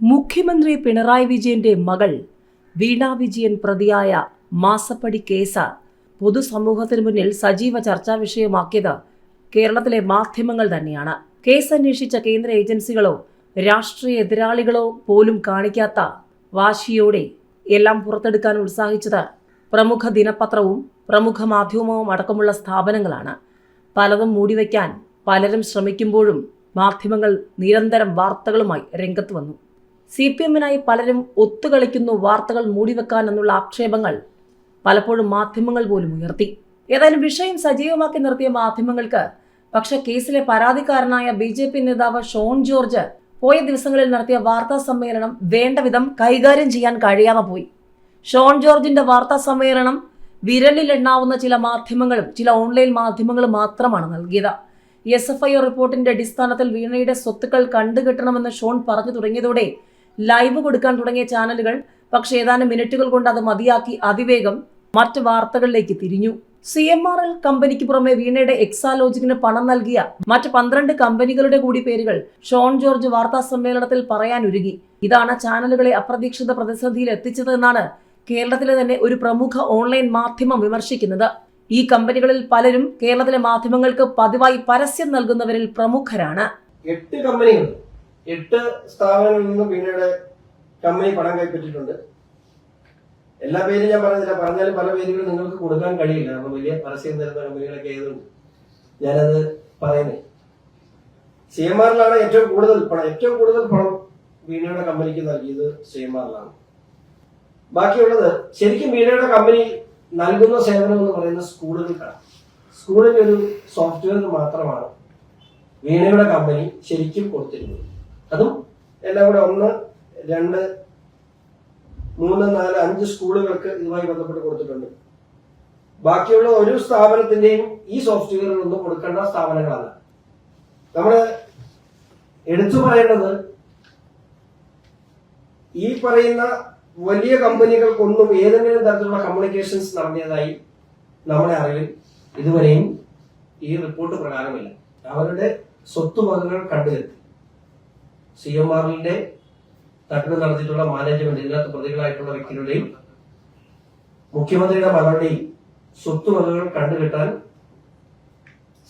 മുഖ്യമന്ത്രി പിണറായി വിജയന്റെ മകൾ വീണ വിജയൻ പ്രതിയായ മാസപ്പടി കേസ് പൊതുസമൂഹത്തിന് മുന്നിൽ സജീവ ചർച്ചാ വിഷയമാക്കിയത് കേരളത്തിലെ മാധ്യമങ്ങൾ തന്നെയാണ്. കേസ് അന്വേഷിച്ച കേന്ദ്ര ഏജൻസികളോ രാഷ്ട്രീയ എതിരാളികളോ പോലും കാണിക്കാത്ത വാശിയോടെ എല്ലാം പുറത്തെടുക്കാൻ ഉത്സാഹിച്ചത് പ്രമുഖ ദിനപത്രവും പ്രമുഖ മാധ്യമവും അടക്കമുള്ള സ്ഥാപനങ്ങളാണ്. പലതും മൂടിവെക്കാൻ പലരും ശ്രമിക്കുമ്പോഴും മാധ്യമങ്ങൾ നിരന്തരം വാർത്തകളുമായി രംഗത്ത് വന്നു. സി പി എമ്മിനായി പലരും ഒത്തുകളിക്കുന്നു വാർത്തകൾ മൂടിവെക്കാൻ എന്നുള്ള ആക്ഷേപങ്ങൾ പലപ്പോഴും മാധ്യമങ്ങൾ പോലും ഉയർത്തി. ഏതായാലും വിഷയം സജീവമാക്കി നിർത്തിയ മാധ്യമങ്ങൾക്ക് പക്ഷെ കേസിലെ പരാതിക്കാരനായ ബി ജെ പി നേതാവ് ഷോൺ ജോർജ് പോയ ദിവസങ്ങളിൽ നടത്തിയ വാർത്താ സമ്മേളനം വേണ്ട വിധം കൈകാര്യം ചെയ്യാൻ കഴിയാതെ പോയി. ഷോൺ ജോർജിന്റെ വാർത്താ സമ്മേളനം വിരലിലെണ്ണാവുന്ന ചില മാധ്യമങ്ങളും ചില ഓൺലൈൻ മാധ്യമങ്ങളും മാത്രമാണ് നൽകിയത്. എസ് എഫ് ഐ റിപ്പോർട്ടിന്റെ അടിസ്ഥാനത്തിൽ വീണയുടെ സ്വത്തുക്കൾ കണ്ടുകെട്ടണമെന്ന് ഷോൺ പറഞ്ഞു തുടങ്ങിയതോടെ ലൈവ് കൊടുക്കാൻ തുടങ്ങിയ ചാനലുകൾ പക്ഷേ ഏതാനും മിനിറ്റുകൾ കൊണ്ട് അത് മതിയാക്കി അതിവേഗം മറ്റ് വാർത്തകളിലേക്ക് തിരിഞ്ഞു. സി എം ആർ എൽ കമ്പനിക്ക് പുറമെ വീണയുടെ എക്സാലോജിക്കിന് പണം നൽകിയ മറ്റ് പന്ത്രണ്ട് കമ്പനികളുടെ കൂടി പേരുകൾ ഷോൺ ജോർജ് വാർത്താ സമ്മേളനത്തിൽ പറയാനൊരുങ്ങി. ഇതാണ് ചാനലുകളെ അപ്രതീക്ഷിത പ്രതിസന്ധിയിൽ എത്തിച്ചതെന്നാണ് കേരളത്തിലെ തന്നെ ഒരു പ്രമുഖ ഓൺലൈൻ മാധ്യമം വിമർശിക്കുന്നത്. ഈ കമ്പനികളിൽ പലരും കേരളത്തിലെ മാധ്യമങ്ങൾക്ക് പതിവായി പരസ്യം നൽകുന്നവരിൽ പ്രമുഖരാണ്. എട്ട് കമ്പനികൾ എട്ട് സ്ഥാപനങ്ങളിൽ നിന്നും വീണയുടെ കമ്പനി പണം കൈപ്പറ്റിട്ടുണ്ട് എല്ലാ പേരും ഞാൻ പറയുന്നില്ല പറഞ്ഞാലും പല പേരുകൾ നിങ്ങൾക്ക് കൊടുക്കാൻ കഴിയില്ല. നമ്മൾ വലിയ പരസ്യം തരുന്ന കമ്പനികളൊക്കെ ആയതുകൊണ്ട് ഞാനത് പറയുന്നത് സി എം ആറിലാണ് ഏറ്റവും കൂടുതൽ പണം. ഏറ്റവും കൂടുതൽ പണം വീണയുടെ കമ്പനിക്ക് നൽകിയത് സി എം ആറിലാണ് ബാക്കിയുള്ളത് ശരിക്കും വീണയുടെ കമ്പനി നൽകുന്ന സേവനം എന്ന് പറയുന്നത് സ്കൂളുകൾക്കാണ് സ്കൂളിന്റെ ഒരു സോഫ്റ്റ്വെയർ മാത്രമാണ് വീണയുടെ കമ്പനി ശരിക്കും കൊടുത്തിരുന്നത്. അതും എല്ലാം കൂടെ ഒന്ന് രണ്ട് മൂന്ന് നാല് അഞ്ച് സ്കൂളുകൾക്ക് ഇതുമായി ബന്ധപ്പെട്ട് കൊടുത്തിട്ടുണ്ട്. ബാക്കിയുള്ള ഒരു സ്ഥാപനത്തിന്റെയും ഈ സോഫ്റ്റ്വെയറുകളൊന്നും കൊടുക്കേണ്ട സ്ഥാപനങ്ങളല്ല. നമ്മൾ എടുത്തു പറയേണ്ടത് ഈ പറയുന്ന വലിയ കമ്പനികൾക്കൊന്നും ഏതെങ്കിലും തരത്തിലുള്ള കമ്മ്യൂണിക്കേഷൻസ് നടത്തിയതായി നമ്മുടെ അറിവിൽ ഇതുവരെയും ഈ റിപ്പോർട്ട് പ്രകാരമില്ല. അവരുടെ സ്വത്തുവകകൾ കണ്ടുകെത്തി സി എം ആറിന്റെ തട്ടിപ്പ് നടത്തിയിട്ടുള്ള മാനേജ്മെന്റ് ഇതിനകത്ത് പ്രതികളായിട്ടുള്ള വ്യക്തികളുടെയും മുഖ്യമന്ത്രിയുടെ മകളുടെയും സ്വത്തുവകകൾ കണ്ടുകെട്ടാൻ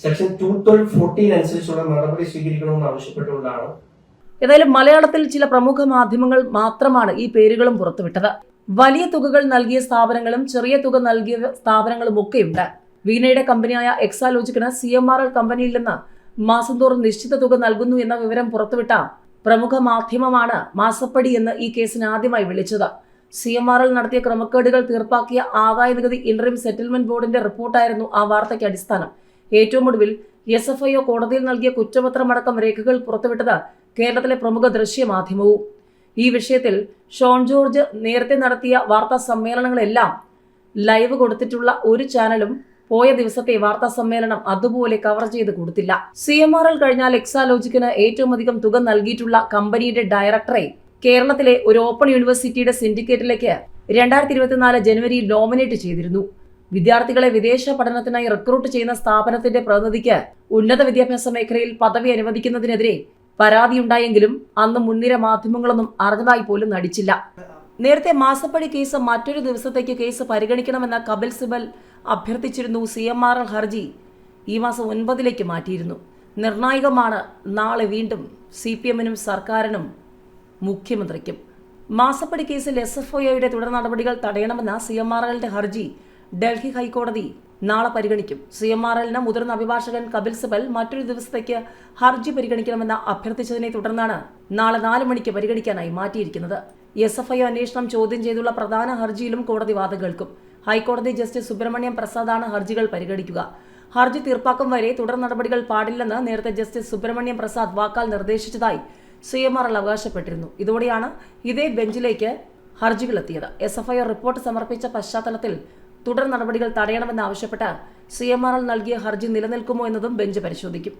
സെക്ഷൻ ടു ട്വൽവ് ഫോർട്ടീൻ അനുസരിച്ചുള്ള നടപടി സ്വീകരിക്കണമെന്ന് ആവശ്യപ്പെട്ടുകൊണ്ടാണ്. ഏതായാലും മലയാളത്തിൽ ചില പ്രമുഖ മാധ്യമങ്ങൾ മാത്രമാണ് ഈ പേരുകളും പുറത്തുവിട്ടത്. വലിയ തുകകൾ നൽകിയ സ്ഥാപനങ്ങളും ചെറിയ തുക നൽകിയ സ്ഥാപനങ്ങളും ഒക്കെയുണ്ട്. വീണയുടെ കമ്പനിയായ എക്സാലോജിക്കിന് സി എം ആർ എൽ കമ്പനിയിൽ നിന്ന് മാസം തോറും നിശ്ചിത തുക നൽകുന്നു എന്ന വിവരം പുറത്തുവിട്ട പ്രമുഖ മാധ്യമമാണ് മാസപ്പടി എന്ന് ഈ കേസിന് ആദ്യമായി വിളിച്ചത്. സി എം ആറിൽ നടത്തിയ ക്രമക്കേടുകൾ തീർപ്പാക്കിയ ആദായ നികുതി ഇന്ററിം സെറ്റിൽമെന്റ് ബോർഡിന്റെ റിപ്പോർട്ടായിരുന്നു ആ വാർത്തയ്ക്ക് അടിസ്ഥാനം. ഏറ്റവും ഒടുവിൽ എസ് എഫ് ഐ ഒ കോടതിയിൽ നൽകിയ കുറ്റപത്രമടക്കം രേഖകൾ പുറത്തുവിട്ടത് കേരളത്തിലെ പ്രമുഖ ദൃശ്യ മാധ്യമവും. ഈ വിഷയത്തിൽ ഷോൺ ജോർജ് നേരത്തെ നടത്തിയ വാർത്താ സമ്മേളനങ്ങളെല്ലാം ലൈവ് കൊടുത്തിട്ടുള്ള ഒരു ചാനലും പോയ ദിവസത്തെ വാർത്താ സമ്മേളനം അതുപോലെ കവർ ചെയ്ത് കൊടുത്തില്ല. സി എം ആർ എൽ കഴിഞ്ഞാൽ എക്സാലോജിക്കിന് ഏറ്റവും അധികം തുക നൽകിയിട്ടുള്ള കമ്പനിയുടെ ഡയറക്ടറെ കേരളത്തിലെ ഒരു ഓപ്പൺ യൂണിവേഴ്സിറ്റിയുടെ സിൻഡിക്കേറ്റിലേക്ക് രണ്ടായിരത്തി ഇരുപത്തിനാല് ജനുവരിയിൽ നോമിനേറ്റ് ചെയ്തിരുന്നു. വിദ്യാർത്ഥികളെ വിദേശ പഠനത്തിനായി റിക്രൂട്ട് ചെയ്യുന്ന സ്ഥാപനത്തിന്റെ പ്രതിനിധിക്ക് ഉന്നത വിദ്യാഭ്യാസ മേഖലയിൽ പദവി അനുവദിക്കുന്നതിനെതിരെ പരാതിയുണ്ടായെങ്കിലും അന്ന് മുൻനിര മാധ്യമങ്ങളൊന്നും അറിഞ്ഞതായി പോലും നടിച്ചില്ല. നേരത്തെ മാസപ്പടി കേസ് മറ്റൊരു ദിവസത്തേക്ക് കേസ് പരിഗണിക്കണമെന്ന കപിൽ സിബൽ അഭ്യർത്ഥിച്ചിരുന്നു. സി എം ആർ എൽ ഹർജി ഈ മാസം ഒൻപതിലേക്ക് മാറ്റിയിരുന്നു. നിർണായകമാണ്. നാളെ വീണ്ടും സി പി എമ്മിനും സർക്കാരിനും മുഖ്യമന്ത്രിക്കും. മാസപ്പടി കേസിൽ എസ് എഫ് ഐയുടെ തുടർ നടപടികൾ തടയണമെന്ന സി എം ആർ എല്ലിന്റെ ഹർജി ഡൽഹി ഹൈക്കോടതി നാളെ പരിഗണിക്കും. സി എം ആർ എല്ലിന് മുതിർന്ന അഭിഭാഷകൻ കപിൽ സിബൽ മറ്റൊരു ദിവസത്തേക്ക് ഹർജി പരിഗണിക്കണമെന്ന് അഭ്യർത്ഥിച്ചതിനെ തുടർന്നാണ് നാളെ നാല് മണിക്ക് പരിഗണിക്കാനായി മാറ്റിയിരിക്കുന്നത്. എസ് എഫ് ഐ അന്വേഷണം ചോദ്യം ചെയ്തുള്ള പ്രധാന ഹർജിയിലും കോടതി വാദം കേൾക്കും ഹൈക്കോടതി ജസ്റ്റിസ് സുബ്രഹ്മണ്യം പ്രസാദാണ് ഹർജികൾ പരിഗണിക്കുക. ഹർജി തീർപ്പാക്കും വരെ തുടർ നടപടികൾ പാടില്ലെന്ന് നേരത്തെ ജസ്റ്റിസ് സുബ്രഹ്മണ്യം പ്രസാദ് വാക്കാൽ നിർദ്ദേശിച്ചതായി സി എം ആർ എൽ അവകാശപ്പെട്ടിരുന്നു. ഇതോടെയാണ് ഇതേ ബെഞ്ചിലേക്ക് ഹർജികൾ എത്തിയത് എസ് എഫ് ഐ റിപ്പോർട്ട് സമർപ്പിച്ച പശ്ചാത്തലത്തിൽ തുടർ നടപടികൾ തടയണമെന്നാവശ്യപ്പെട്ട് സി എൽ നൽകിയ ഹർജി നിലനിൽക്കുമോ എന്നതും ബെഞ്ച് പരിശോധിക്കും.